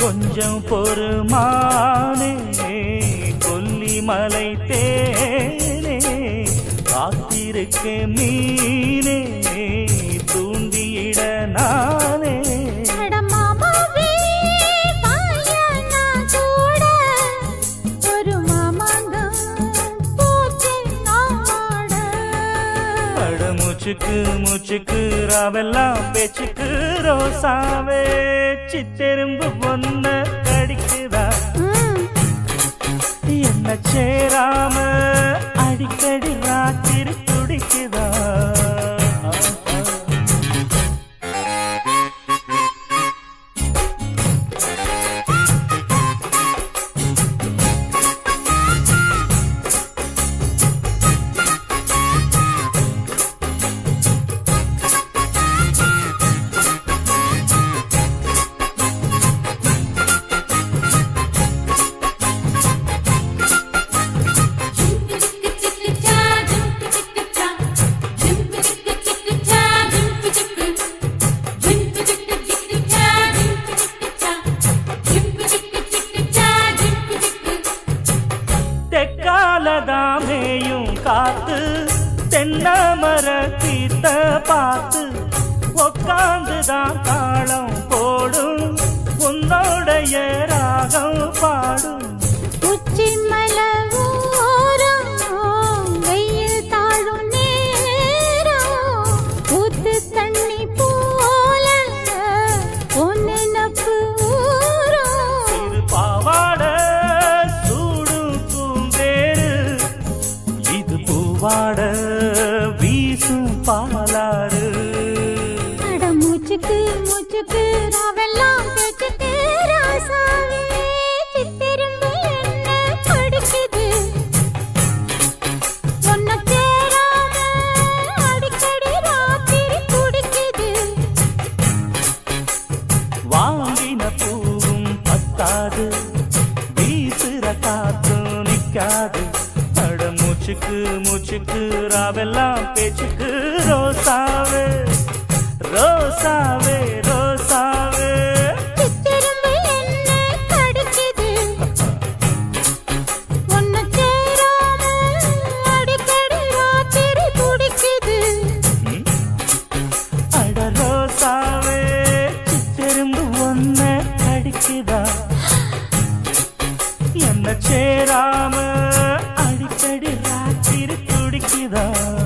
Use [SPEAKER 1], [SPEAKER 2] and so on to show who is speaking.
[SPEAKER 1] கொஞ்சம் பொறுமானே கொல்லிமலை தேனே காத்திருக்க மீனே தூண்டியிட நானே. மூச்சுக்கு மூச்சுக்கு ராவெல்லாம் பேச்சுக்கு ரோசாவே. சித்தெரும்பு பொண்ண கடிக்குதா? என்ன சேராம? அடிக்கடி ராத்திரி தென்னமர தீத்த பார்த்து உக்காந்துதான் தாளம் போடும். உன்னோடைய ராகம் பாடும். பூவாட வீசும் பாலாறு.
[SPEAKER 2] மூச்சுக்கு மூச்சுக்கு ராவெல்லாம் பேச்சுக்கு ராசாவே சித்திரும்பு என்ன பிடிக்குது? உன்னை தேடாம அடிக்கடி ராத்திரி துடிக்குது
[SPEAKER 1] வாங்கின பூவும் பத்தாது வீசுற காத்தும் நிக்காது. அட மூச்சுக்கு மூச்சுக்கு ராவெல்லாம் பேச்சுக்கு. ரோசாவே ரோசாவே ரோசாவே. ரோசாவே சித்தெரும்பு ஒன்ன கடிக்குதா? என்ன சேராம அடிக்கடி செய்தா